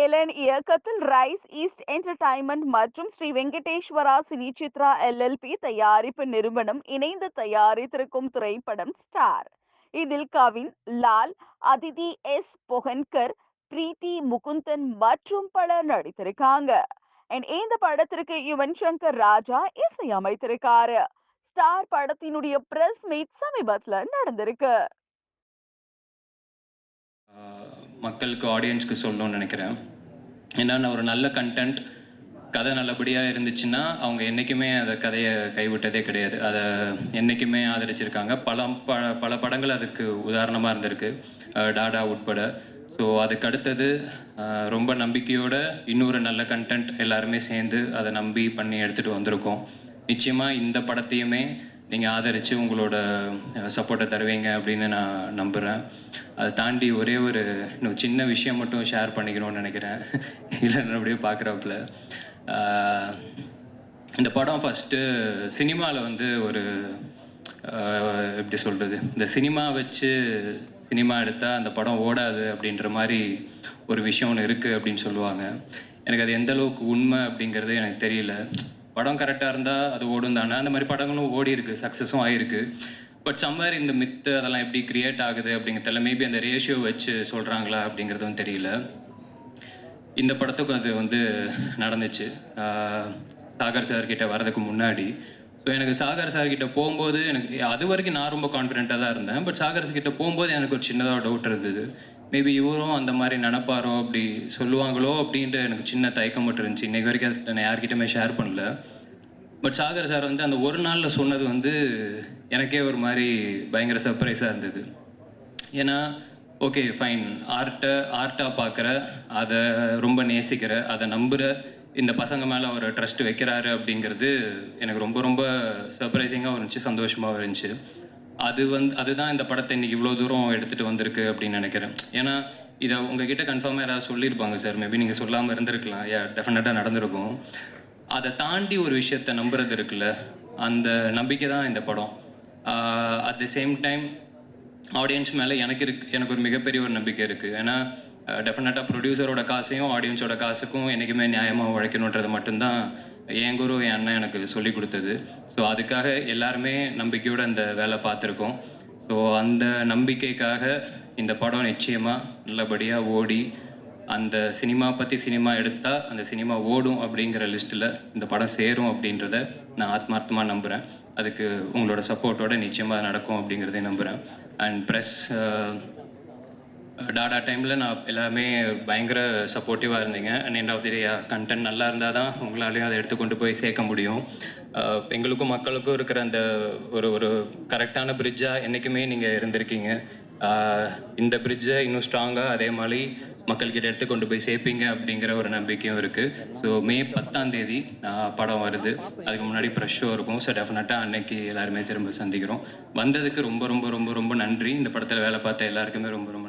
Alan இயக்கத்தில் Rise East entertainment மற்றும் Sri Venkateswara cine Chitra LLP தயாரிப்பு நிறுவனம் இணைந்து தயாரித்திருக்கும் திரைப்படம் ஸ்டார். இதில் கவின் லால் அதிதி எஸ் பொகன்கர் பிரீத்தி முகுந்தன் மற்றும் பலர் நடித்திருக்காங்க. இந்த படத்திற்கு யுவன் சங்கர் ராஜா இசையமைத்திருக்காரு. ஸ்டார் படத்தினுடைய பிரஸ் மீட் சமீபத்துல நடந்திருக்கு. மக்களுக்கு ஆடியன்ஸ்க்கு சொல்லணும்னு நினைக்கிறேன். ஏன்னா ஒரு நல்ல கண்டென்ட் கதை நல்லபடியாக இருந்துச்சுன்னா அவங்க என்றைக்குமே அந்த கதையை கைவிட்டதே கிடையாது. அதை என்றைக்குமே ஆதரிச்சிருக்காங்க. பல ப பல படங்கள் அதுக்கு உதாரணமாக இருந்திருக்கு. டாடா உட்பட. ஸோ அதுக்கு அடுத்தது ரொம்ப நம்பிக்கையோட இன்னொரு நல்ல கண்டென்ட் எல்லாருமே சேர்ந்து அதை நம்பி பண்ணி எடுத்துகிட்டு வந்திருக்கோம். நிச்சயமாக இந்த படத்தையுமே நீங்கள் ஆதரித்து உங்களோட சப்போர்ட்டை தருவீங்க அப்படின்னு நான் நம்புகிறேன் அதை தாண்டி ஒரே ஒரு இன்னும் சின்ன விஷயம் மட்டும் ஷேர் பண்ணிக்கணும்னு நினைக்கிறேன். இல்லை அப்படியே பார்க்குறப்பில் இந்த படம் ஃபஸ்ட்டு சினிமாவில் வந்து ஒரு எப்படி சொல்கிறது இந்த சினிமா வச்சு சினிமா எடுத்தால் அந்த படம் ஓடாது அப்படின்ற மாதிரி ஒரு விஷயம் ஒன்று இருக்குது அப்படின்னு சொல்லுவாங்க. எனக்கு அது எந்த அளவுக்கு உண்மை அப்படிங்கிறது எனக்கு தெரியல. படம் கரெக்டாக இருந்தால் அது ஓடும் தானே? அந்த மாதிரி படங்களும் ஓடி இருக்கு சக்ஸஸும் ஆயிருக்கு. பட் சம்மர் இந்த மித்து அதெல்லாம் எப்படி கிரியேட் ஆகுது அப்படிங்கிறதுல மேபி அந்த ரேஷியோ வச்சு சொல்கிறாங்களா அப்படிங்கிறதும் தெரியல. இந்த படத்துக்கும் அது வந்து நடந்துச்சு. சாகர் சார் கிட்ட வரதுக்கு முன்னாடி. ஸோ எனக்கு சாகர் சார்கிட்ட போகும்போது எனக்கு அது வரைக்கும் நான் ரொம்ப கான்ஃபிடென்ட்டாக தான் இருந்தேன். பட் சாகர் கிட்ட போகும்போது எனக்கு ஒரு சின்னதாக டவுட் இருந்தது. மேபி இவரும் அந்த மாதிரி நினப்பாரோ அப்படி சொல்லுவாங்களோ அப்படின்ற எனக்கு சின்ன தயக்கம் மட்டும் இருந்துச்சு. இன்னைக்கு வரைக்கும் அதை நான் யார்கிட்டயுமே ஷேர் பண்ணல. பட் சாகர் சார் வந்து அந்த ஒரு நாளில் சொன்னது வந்து எனக்கே ஒரு மாதிரி பயங்கர சர்ப்ரைஸாக இருந்தது. ஏன்னா ஓகே ஃபைன் ஆர்ட்டை ஆர்ட்டாக பார்க்குற அதை ரொம்ப நேசிக்கிற அதை நம்புகிற இந்த பசங்க மேலே அவர் ட்ரஸ்ட் வைக்கிறாரு அப்படிங்கிறது எனக்கு ரொம்ப ரொம்ப சர்ப்ரைசிங்காக இருந்துச்சு சந்தோஷமாகவும் இருந்துச்சு. அது வந்து அதுதான் இந்த படத்தை இன்னைக்கு இவ்வளோ தூரம் எடுத்துகிட்டு வந்திருக்கு அப்படின்னு நினைக்கிறேன். ஏன்னா இதை உங்ககிட்ட கன்ஃபார்மாக யாராவது சொல்லியிருப்பாங்க சார். மேபி நீங்கள் சொல்லாமல் இருந்திருக்கலாம். யா டெஃபினட்டாக நடந்திருக்கும். அதை தாண்டி ஒரு விஷயத்த நம்புறது இருக்குல்ல அந்த நம்பிக்கை தான் இந்த படம். At the same time audience மேலே எனக்கு இருக்கு எனக்கு ஒரு மிகப்பெரிய ஒரு நம்பிக்கை இருக்குது ஏன்னா டெஃபினட்டாக ப்ரொடியூசரோட காசையும் ஆடியன்ஸோட காசுக்கும் என்றைக்குமே நியாயமாக உழைக்கணுன்றது மட்டும்தான் என் குரு என் அண்ணன் எனக்கு சொல்லி கொடுத்தது. ஸோ அதுக்காக எல்லாருமே நம்பிக்கையோடு அந்த வேலை பார்த்துருக்கோம். ஸோ அந்த நம்பிக்கைக்காக இந்த படம் நிச்சயமாக நல்லபடியாக ஓடி அந்த சினிமா பற்றி சினிமா எடுத்தால் அந்த சினிமா ஓடும் அப்படிங்கிற லிஸ்ட்டில் இந்த படம் சேரும் அப்படின்றத நான் ஆத்மார்த்தமாக நம்புகிறேன் அதுக்கு உங்களோட சப்போர்ட்டோட நிச்சயமாக நடக்கும் அப்படிங்கிறதையும் நம்புகிறேன் அண்ட் ப்ரெஸ் டாடா டைமில் நான் எல்லாமே பயங்கர சப்போர்ட்டிவாக இருந்தீங்க. And end of the day content நல்லா இருந்தால் தான் உங்களாலையும் அதை எடுத்து கொண்டு போய் சேர்க்க முடியும். Uh, எங்களுக்கும் மக்களுக்கும் இருக்கிற அந்த ஒரு ஒரு கரெக்டான பிரிட்ஜாக என்றைக்குமே நீங்கள் இருந்திருக்கீங்க. Uh, இந்த பிரிட்ஜை இன்னும் ஸ்ட்ராங்காக அதே மாதிரி மக்கள்கிட்ட எடுத்து கொண்டு போய் சேர்ப்பீங்க அப்படிங்கிற ஒரு நம்பிக்கையும் இருக்குது ஸோ மே பத்தாம் தேதி படம் வருது. அதுக்கு முன்னாடி ப்ரெஷ் ஷோ இருக்கும். ஸோ டெஃபினட்டாக அன்னைக்கு எல்லாருமே திரும்ப சந்திக்கிறோம். வந்ததுக்கு ரொம்ப ரொம்ப ரொம்ப ரொம்ப நன்றி. இந்த படத்தில் வேலை பார்த்த எல்லாருக்குமே ரொம்ப ரொம்ப